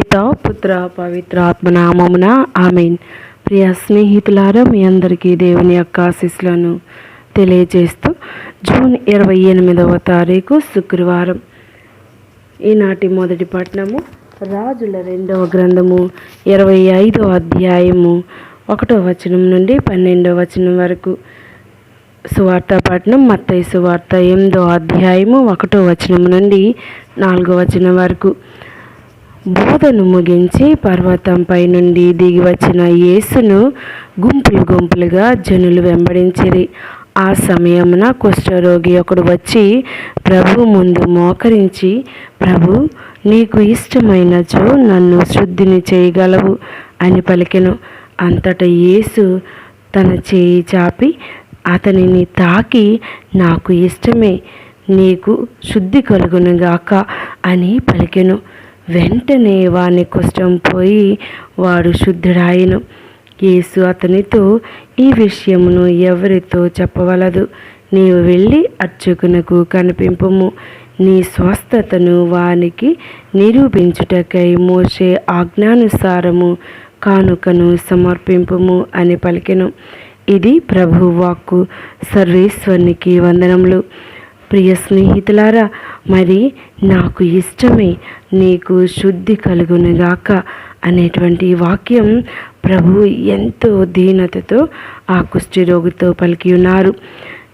పిత పుత్ర పవిత్ర ఆత్మనామమున ఆమెన్. ప్రియ స్నేహితులారా మీ అందరికీ దేవుని యొక్క ఆశీస్సులను తెలియజేస్తూ జూన్ ఇరవై ఎనిమిదవ తారీఖు శుక్రవారం. ఈనాటి మొదటి పట్టణము రాజుల రెండవ గ్రంథము ఇరవై ఐదవ అధ్యాయము ఒకటో వచనం నుండి పన్నెండవ వచనం వరకు. సువార్త పట్టణం మత్తయ్య సువార్త ఎనిమిదో అధ్యాయము ఒకటో వచనం నుండి నాలుగో వచనం వరకు. బోధను ముగించి పర్వతంపై నుండి దిగి వచ్చిన యేసును గుంపులు గుంపులుగా జనులు వెంబడించిరి. ఆ సమయమున కుష్ఠరోగి ఒకడు వచ్చి ప్రభు ముందు మోకరించి ప్రభు నీకు ఇష్టమైనచో నన్ను శుద్ధిని చేయగలవు అని పలికెను. అంతటా యేసు తన చేయి చాపి అతనిని తాకి నాకు ఇష్టమే నీకు శుద్ధి కలుగునుగాక అని పలికెను. వెంటనే వాని కుష్టం పోయి వాడు శుద్ధుడాయను యేసు అతనితో ఈ విషయమును ఎవరితో చెప్పవలదు? నీవు వెళ్ళి అర్చకునకు కనిపింపుము. నీ స్వస్థతను వానికి నిరూపించుటకై మోసే ఆజ్ఞానుసారము కానుకను సమర్పింపుము అని పలికెను. ఇది ప్రభు వాక్కు. సర్వేశ్వరునికి వందనములు. ప్రియ స్నేహితులారా మరి నాకు ఇష్టమే నీకు శుద్ధి కలుగునుగాక అనేటువంటి వాక్యం ప్రభు ఎంతో దీనతతో ఆ కుష్ఠరోగితో పలికి ఉన్నారు.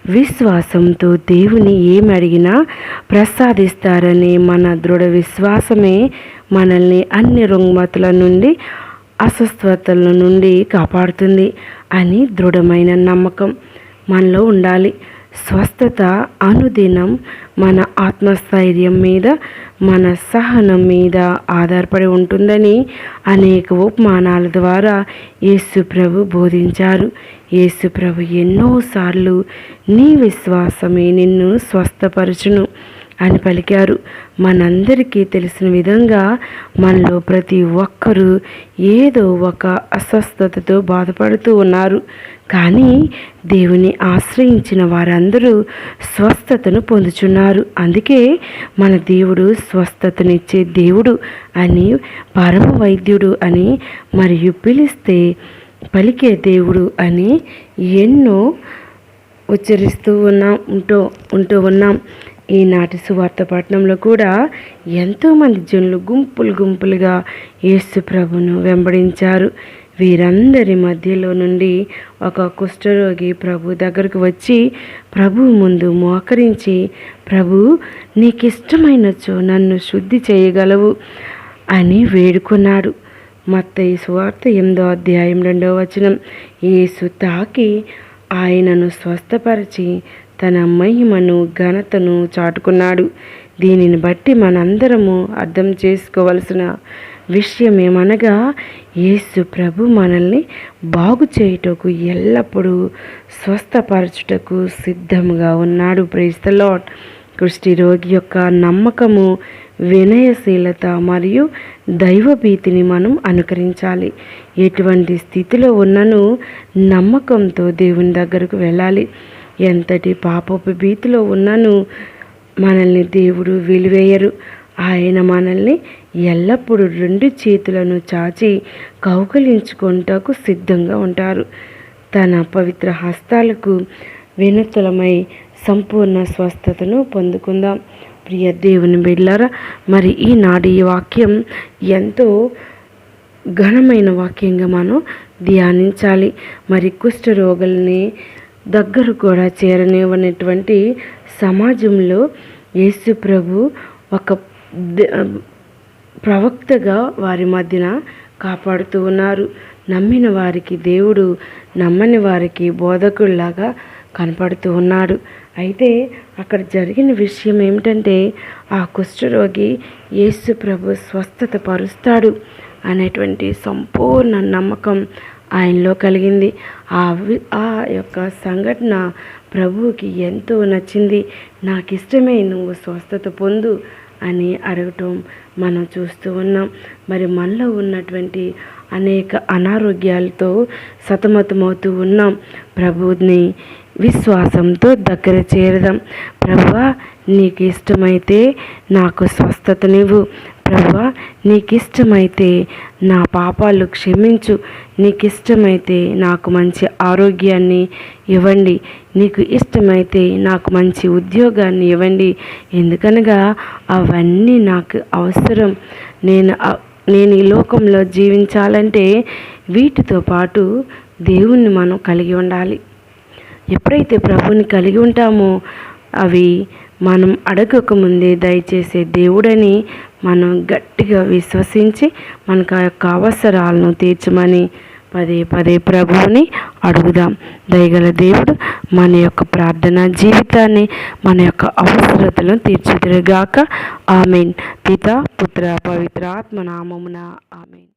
విశ్వాసంతో దేవుని ఏమి అడిగినా ప్రసాదిస్తారనే మన దృఢ విశ్వాసమే మనల్ని అన్ని రుగ్మతుల నుండి అస్వస్థతల నుండి కాపాడుతుంది అని దృఢమైన నమ్మకం మనలో ఉండాలి. స్వస్థత అనుదినం మన ఆత్మస్థైర్యం మీద మన సహనం మీద ఆధారపడి ఉంటుందని అనేక ఉపమానాల ద్వారా యేసుప్రభు బోధించారు. యేసుప్రభు ఎన్నోసార్లు నీ విశ్వాసమే నిన్ను స్వస్థపరచును. అని పలికారు. మనందరికీ తెలిసిన విధంగా మనలో ప్రతి ఒక్కరూ ఏదో ఒక అస్వస్థతతో బాధపడుతూ ఉన్నారు. కానీ దేవుని ఆశ్రయించిన వారందరూ స్వస్థతను పొందుచున్నారు. అందుకే మన దేవుడు స్వస్థతనిచ్చే దేవుడు అని పరమ వైద్యుడు అని మరియు పిలిస్తే పలికే దేవుడు అని ఎన్నో ఉచ్చరిస్తూ ఉన్నాం ఉంటూ ఉంటూ ఉన్నాం. ఈనాటి సువార్త పట్టణంలో కూడా ఎంతోమంది జనులు గుంపులు గుంపులుగా యేసు ప్రభును వెంబడించారు. వీరందరి మధ్యలో నుండి ఒక కుష్ఠరోగి ప్రభు దగ్గరకు వచ్చి ప్రభు ముందు మోకరించి ప్రభు నీకు ఇష్టమైనచో నన్ను శుద్ధి చేయగలవు అని వేడుకున్నాడు. మత్తయి సువార్త ఎనిమిదో అధ్యాయం రెండో వచనం యేసు తాకి ఆయనను స్వస్థపరిచి తన మహిమను ఘనతను చాటుకున్నాడు. దీనిని బట్టి మనందరము అర్థం చేసుకోవలసిన విషయం ఏమనగా యేసు ప్రభు మనల్ని బాగు చేయుటకు ఎల్లప్పుడూ స్వస్థపరచుటకు సిద్ధంగా ఉన్నాడు. ప్రైస్ లాట్ కుష్టి రోగి యొక్క నమ్మకము వినయశీలత మరియు దైవభీతిని మనం అనుకరించాలి. ఎటువంటి స్థితిలో ఉన్నను నమ్మకంతో దేవుని దగ్గరకు వెళ్ళాలి. ఎంతటి పాపపు భీతిలో ఉన్నను మనల్ని దేవుడు వెలివేయరు. ఆయన మనల్ని ఎల్లప్పుడూ రెండు చేతులను చాచి కౌకలించుకుంటకు సిద్ధంగా ఉంటారు. తన పవిత్ర హస్తాలకు వినతులమై సంపూర్ణ స్వస్థతను పొందుకుందాం. ప్రియ దేవుని బిడ్డారా మరి ఈనాడు ఈ వాక్యం ఎంతో ఘనమైన వాక్యంగా మనం ధ్యానించాలి. మరి కుష్ఠరోగుల్ని దగ్గర కూడా చేరనివ్వనటువంటి సమాజంలో యేసు ప్రభు ఒక ప్రవక్తగా వారి మధ్యన కాపాడుతూ ఉన్నారు. నమ్మిన వారికి దేవుడు నమ్మని వారికి బోధకుల్లాగా కనపడుతూ ఉన్నాడు. అయితే అక్కడ జరిగిన విషయం ఏమిటంటే ఆ కుష్ఠరోగి యేసు ప్రభు స్వస్థత పరుస్తాడు అనేటువంటి సంపూర్ణ నమ్మకం ఆయనలో కలిగింది. ఆ ఆ యొక్క సంఘటన ప్రభువుకి ఎంతో నచ్చింది. నాకు ఇష్టమే నువ్వు స్వస్థత పొందు అని అడగటం మనం చూస్తూ ఉన్నాం. మరి మనలో ఉన్నటువంటి అనేక అనారోగ్యాలతో సతమతమవుతూ ఉన్నాం. ప్రభుని విశ్వాసంతో దగ్గర చేరదాం. ప్రభువా నీకు ఇష్టమైతే నాకు స్వస్థతనివ్వు. ప్రభువా నీకిష్టమైతే నా పాపాలు క్షమించు. నీకిష్టమైతే నాకు మంచి ఆరోగ్యాన్ని ఇవ్వండి. నీకు ఇష్టమైతే నాకు మంచి ఉద్యోగాన్ని ఇవ్వండి. ఎందుకనగా అవన్నీ నాకు అవసరం. నేను నేను ఈ లోకంలో జీవించాలంటే వీటితో పాటు దేవుణ్ణి మనం కలిగి ఉండాలి. ఎప్పుడైతే ప్రభుని కలిగి ఉంటామో అవి మనం అడగక ముందే దయచేసే దేవుడని మనం గట్టిగా విశ్వసించి మనకు ఆ యొక్క అవసరాలను తీర్చమని పదే పదే ప్రభువుని అడుగుదాం. దయగల దేవుడు మన యొక్క ప్రార్థన జీవితాన్ని మన యొక్క అవసరతలను తీర్చిదిరగాక. ఆమెన్. పిత పుత్ర పవిత్ర ఆత్మనామమున ఆమెన్.